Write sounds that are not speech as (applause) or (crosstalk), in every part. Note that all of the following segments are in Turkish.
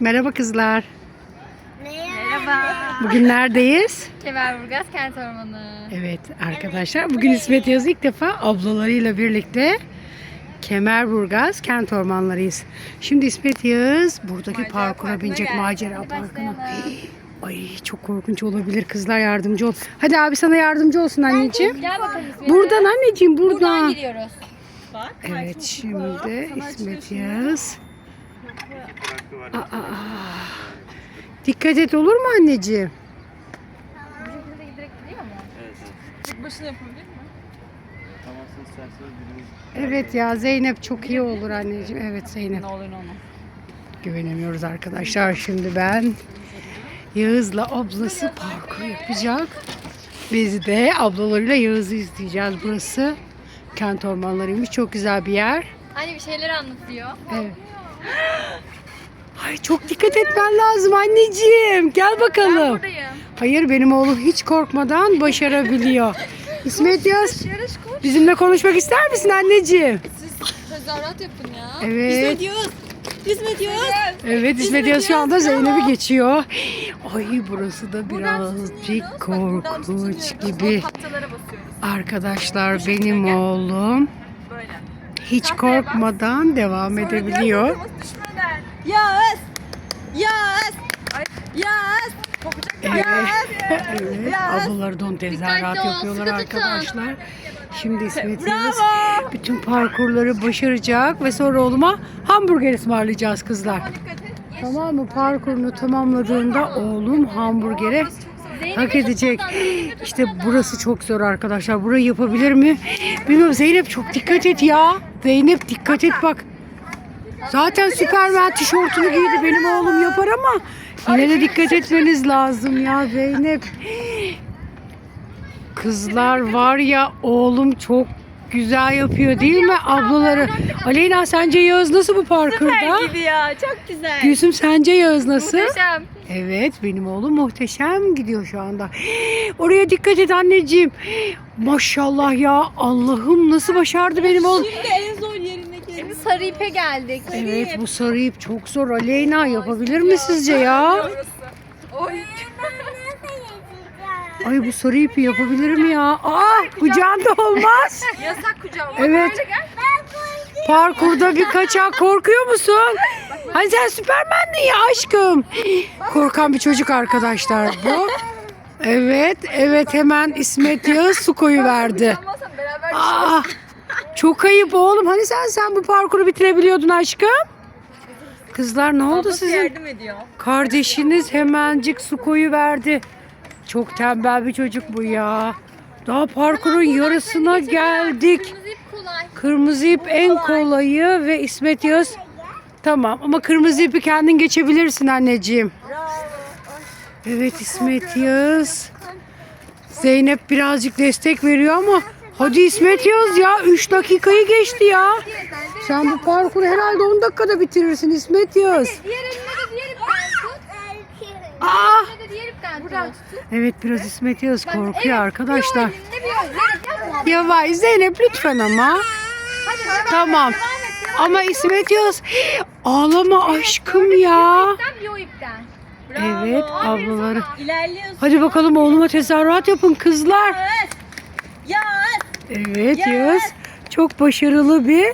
Merhaba kızlar. Merhaba. Bugün neredeyiz? Kemerburgaz Kent Ormanı. Evet arkadaşlar bugün İsmet Yaz ilk defa ablalarıyla birlikte Kemerburgaz kent ormanlarıyız. Şimdi İsmet Yağız buradaki Macera parkura parkına binecek geldik. macera Hadi parkına. başlayalım. Ay çok korkunç olabilir kızlar yardımcı ol. Hadi abi sana yardımcı olsun anneciğim. Gel bakalım İsmet. Buradan anneciğim Buradan buradan. giriyoruz. Evet şimdi İsmet Yağız. Aa, aa. Dikkat et olur mu anneciğim? Bu şekilde direkt gidiyor mu? Tek başına yapabilir mi? Tamam siz isterseniz biriniz Evet ya Zeynep çok iyi olur anneciğim. Evet Zeynep. ne olur ne olmaz. Güvenemiyoruz arkadaşlar. Şimdi ben Yağız'la ablası parkur yapacak. Biz de ablalarıyla Yağız'ı izleyeceğiz. Burası kent ormanlarıymış. Çok güzel bir yer. Hani bir şeyler anlatıyor. Evet. (gasps) (gasps) (gasps) Ay çok dikkat etmen lazım anneciğim. Gel Ben bakalım. buradayım. Hayır benim oğlum hiç korkmadan başarabiliyor. (laughs) (laughs) İsmet Yağız Yarış koş. bizimle konuşmak ister misin anneciğim? Siz tezahürat yapın ya. Evet. Yağız. İsmet Yağız. Evet İsmet Yağız şu anda Zeynep'i geçiyor. Ay burası da birazcık korkunç gibi. Arkadaşlar benim oğlum hiç korkmadan devam edebiliyor. Yağız. Yağız. Ay. Yağız. Evet. evet. Ablaları don tezahürat Dikkatli ol, yapıyorlar sıkı tutun. arkadaşlar. Şimdi İsmet Yağız bütün parkurları başaracak ve sonra oğluma hamburger ısmarlayacağız kızlar. Tamam mı? Parkurunu tamamladığında oğlum hamburgere hak edecek. İşte burası çok zor arkadaşlar. Burayı yapabilir mi? Bilmiyorum Zeynep çok dikkat et ya. Zeynep dikkat et bak. Zaten Süpermen tişörtünü giydi benim oğlum yapar ama yine de dikkat etmeniz lazım ya Zeynep. Kızlar var ya oğlum çok güzel yapıyor değil mi ablaları? Aleyna sence Yağız nasıl bu parkurda? Gidiyor. Çok güzel. Gülsüm sence Yağız nasıl? Muhteşem. Evet benim oğlum muhteşem gidiyor şu anda. Oraya dikkat et anneciğim. Maşallah ya Allah'ım nasıl başardı benim oğlum. Şimdi sarı ipe geldik. Evet bu sarı ip çok zor Aleyna yapabilir mi sizce ya? Oy. Ay bu sarı ipi yapabilir mi ya? Aa kucağında olmaz. (laughs) Yasak kucağıma. Evet. Parkurda bir kaçak korkuyor musun? Hani sen Süpermen'din ya aşkım. Korkan bir çocuk arkadaşlar bu. Evet, evet hemen İsmet Yağız su koyu verdi. Beraber Aa, çok ayıp oğlum. Hani sen sen bu parkuru bitirebiliyordun aşkım? Kızlar ne oldu Ablası sizin? yardım ediyor. Kardeşiniz hemencik su koyu verdi. Çok tembel bir çocuk bu ya. Daha parkurun yarısına geldik. Kırmızı ip kolay. Kırmızı ip en kolayı ve İsmet Yağız. Tamam ama kırmızı ipi kendin geçebilirsin anneciğim. Evet İsmet Yağız. Zeynep birazcık destek veriyor ama hadi İsmet Yağız ya 3 dakikayı geçti ya. Sen bu parkuru herhalde 10 dakikada bitirirsin İsmet Yağız. Diğer eline de diğer ipten tut. Aa! Eline de diğer ipten tut. Evet biraz İsmet Yağız korkuyor arkadaşlar. Bir o elinde bir o elinde. Yapma. Yavaş Zeynep lütfen ama. Tamam. Ama İsmet Yağız ağlama aşkım ya. Sen bir o ipten. Evet ablaları. İlerliyorsun. Hadi bakalım oğluma tezahürat yapın kızlar. Yağız. Evet Yağız çok başarılı bir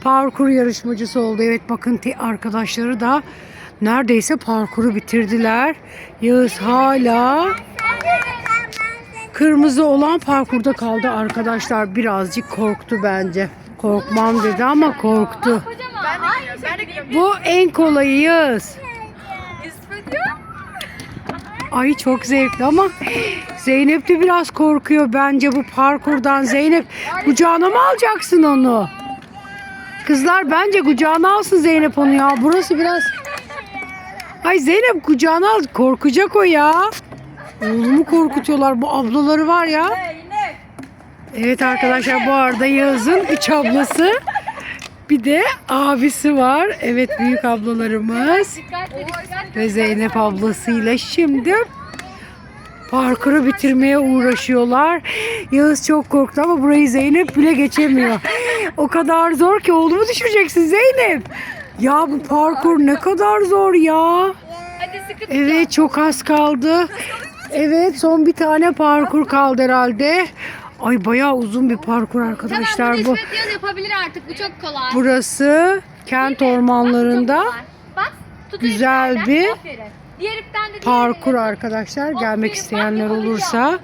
parkur yarışmacısı oldu. Evet bakın arkadaşları da neredeyse parkuru bitirdiler. Yağız hala kırmızı olan parkurda kaldı arkadaşlar. Birazcık korktu bence. Korkmam dedi ama korktu. Bu en kolayı Yağız. Ay çok zevkli ama Zeynep de biraz korkuyor bence bu parkurdan. Zeynep kucağına mı alacaksın onu? Kızlar bence kucağına alsın Zeynep onu ya. Burası biraz... Ay Zeynep kucağına al. Korkacak o ya. Oğlumu korkutuyorlar. Bu ablaları var ya. Evet arkadaşlar bu arada Yağız'ın üç ablası. Bir de abisi var. Evet büyük ablalarımız ve Zeynep ablasıyla şimdi parkuru bitirmeye uğraşıyorlar. Yağız çok korktu ama burayı Zeynep bile geçemiyor. O kadar zor ki oğlumu düşüreceksin Zeynep. Ya bu parkur ne kadar zor ya. Evet çok az kaldı. Evet son bir tane parkur kaldı herhalde. Ay bayağı uzun bir parkur arkadaşlar Tamam bu. bunu İsmet Yaz yapabilir artık. Bu çok kolay. Burası kent ormanlarında Bak. Bak, güzel iplerden. bir Aferin. Diğer ipten de parkur arkadaşlar. Aferin, Gelmek isteyenler olursa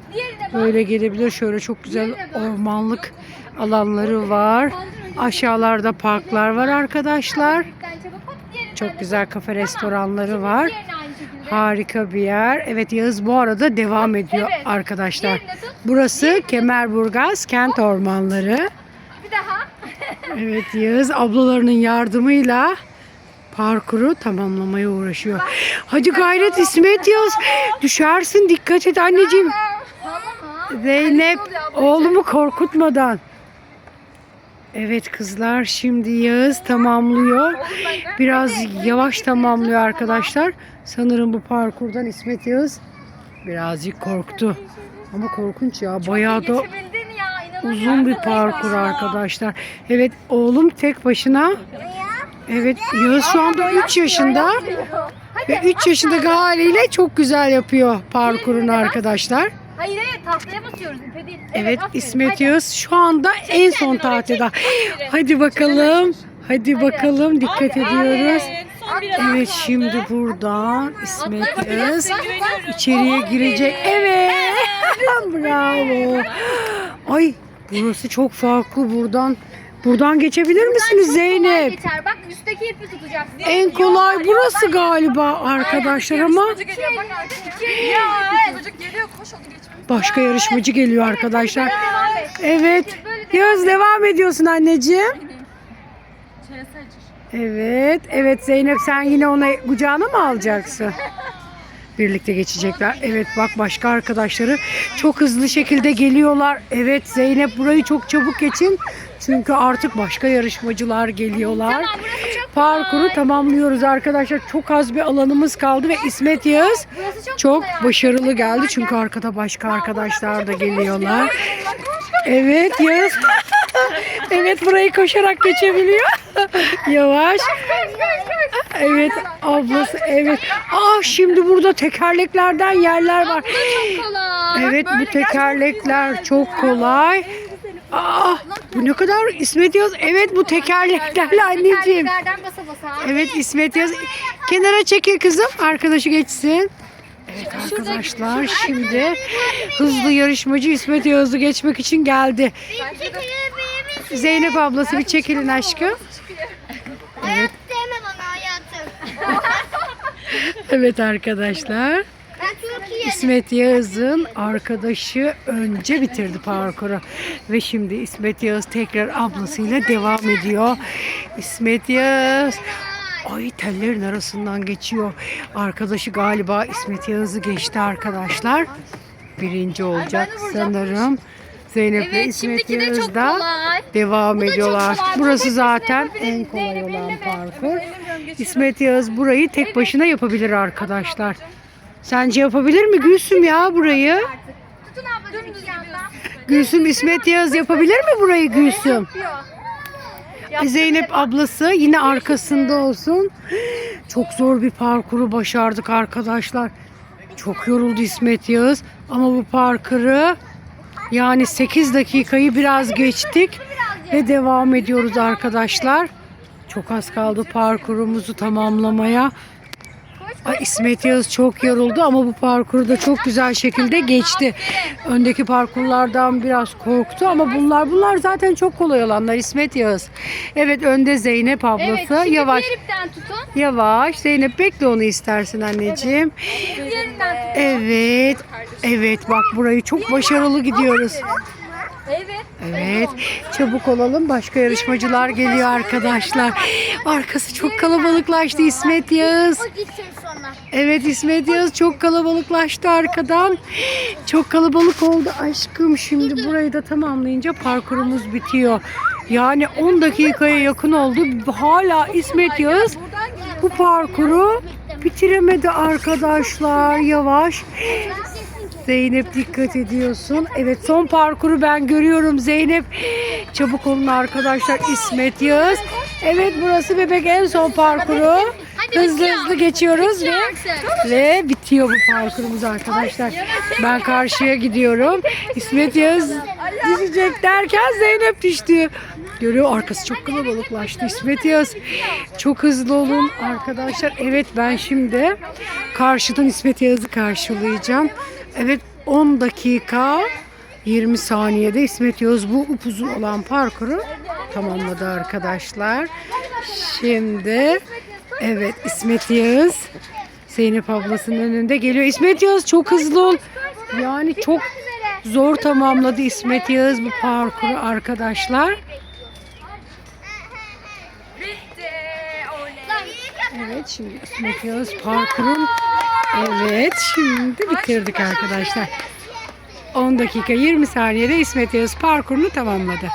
böyle gelebilir. Şöyle çok güzel ormanlık alanları var. Aşağılarda parklar var arkadaşlar. Çok güzel kafe restoranları var. Harika bir yer. Evet Yağız bu arada devam ediyor Evet. arkadaşlar. Diğerini tut. Burası Kemerburgaz kent ormanları. Bir daha. (laughs) Evet Yağız ablalarının yardımıyla parkuru tamamlamaya uğraşıyor. Hadi gayret İsmet Yağız. Düşersin dikkat et anneciğim. Tamam. Zeynep oğlumu korkutmadan. Evet kızlar şimdi Yağız tamamlıyor. Biraz yavaş tamamlıyor arkadaşlar. Sanırım bu parkurdan İsmet Yağız birazcık korktu. Ama korkunç ya bayağı da uzun bir parkur arkadaşlar. Evet oğlum tek başına. Evet Yağız şu anda 3 yaşında. Ve 3 yaşındaki haliyle çok güzel yapıyor parkurunu arkadaşlar. Hayır hayır tahtaya basıyoruz ipe değil. Evet aferin. İsmet Hadi. Yağız şu anda en son tahtada. Hadi bakalım. Hadi bakalım dikkat ediyoruz. Evet şimdi buradan İsmet Yağız içeriye girecek. Evet. (laughs) Bravo. Ay burası çok farklı buradan. Buradan geçebilir misiniz Zeynep? Geçer. Bak üstteki ipi tutacaksın. En kolay burası galiba arkadaşlar ama geliyor bak artık. Ya başka yarışmacı geliyor arkadaşlar. Evet. Yağız devam ediyorsun anneciğim. Evet. Evet Zeynep sen yine ona kucağına mı alacaksın? (laughs) Birlikte geçecekler. Evet bak başka arkadaşları çok hızlı şekilde geliyorlar. Evet Zeynep burayı çok çabuk geçin. Çünkü artık başka yarışmacılar geliyorlar. Parkuru tamamlıyoruz arkadaşlar. Çok az bir alanımız kaldı ve İsmet Yağız çok, başarılı geldi. Çünkü arkada başka arkadaşlar da geliyorlar. Evet Yağız. Evet burayı koşarak geçebiliyor. (laughs) Yavaş. Evet ablası evet. Ah şimdi burada tekerleklerden yerler var. Evet bu tekerlekler çok kolay. Ah bu ne kadar İsmet Yağız. Evet bu tekerleklerle anneciğim. Evet İsmet Yağız. Kenara çekil kızım. Arkadaşı geçsin. Evet arkadaşlar şimdi hızlı yarışmacı İsmet Yağız'ı geçmek için geldi. Zeynep ablası bir çekilin aşkım. Hayat sevmem onu hayatım. (laughs) Evet arkadaşlar. Ben. İsmet Yağız'ın arkadaşı önce bitirdi parkuru. Ve şimdi İsmet Yağız tekrar ablasıyla devam ediyor. İsmet Yağız. Ay tellerin arasından geçiyor. Arkadaşı galiba İsmet Yağız'ı geçti arkadaşlar. Birinci olacak sanırım. Zeynep ve Evet İsmet şimdiki de Yağız çok da kolay. devam Bu da çok ediyorlar. kolay. Burası zaten en kolay olan parkur. İsmet Yağız burayı tek başına yapabilir arkadaşlar. Sence yapabilir mi Gülsüm ya burayı? Tutun ablacığım iki yandan. Gülsüm İsmet Yağız yapabilir mi burayı Gülsüm? Yapıyor. Yaptı Zeynep ablası yine arkasında olsun. Çok zor bir parkuru başardık arkadaşlar. Çok yoruldu İsmet Yağız ama bu parkuru yani 8 dakikayı biraz geçtik ve devam ediyoruz arkadaşlar. Çok az kaldı parkurumuzu tamamlamaya. Ay, İsmet Yağız çok yoruldu ama bu parkuru da çok güzel şekilde geçti. Öndeki parkurlardan biraz korktu ama bunlar bunlar zaten çok kolay olanlar İsmet Yağız. Evet önde Zeynep Evet ablası. şimdi Yavaş tutun. yavaş. Zeynep bekle onu istersin anneciğim. Tutun. Evet. Evet bak burayı çok başarılı gidiyoruz. Evet. Evet. Çabuk olalım. Başka yarışmacılar geliyor arkadaşlar. Arkası çok kalabalıklaştı İsmet Yağız. Evet İsmet Yağız çok kalabalıklaştı arkadan. Çok kalabalık oldu aşkım. Şimdi burayı da tamamlayınca parkurumuz bitiyor. Yani 10 dakikaya yakın oldu. Hala İsmet Yağız bu parkuru bitiremedi arkadaşlar. Yavaş. Zeynep dikkat ediyorsun. Evet son parkuru ben görüyorum Zeynep. Çabuk olun arkadaşlar. İsmet Yağız Evet burası bebek en son parkuru. Hızlı hızlı geçiyoruz ve ve bitiyor bu parkurumuz arkadaşlar. Ben karşıya gidiyorum. İsmet Yağız düşecek derken Zeynep düştü. Görüyor arkası çok kalabalıklaştı. İsmet Yağız çok hızlı olun arkadaşlar. Evet ben şimdi karşıdan İsmet Yağız'ı karşılayacağım. Evet 10 dakika 20 saniyede İsmet Yağız bu upuzun olan parkuru tamamladı arkadaşlar. Şimdi evet İsmet Yağız Zeynep ablasının önünde geliyor. İsmet Yağız çok hızlı ol. Yani çok zor tamamladı İsmet Yağız bu parkuru arkadaşlar. Evet şimdi İsmet Yağız parkurun evet şimdi bitirdik arkadaşlar. 10 dakika 20 saniyede İsmet Yağız parkurunu tamamladı.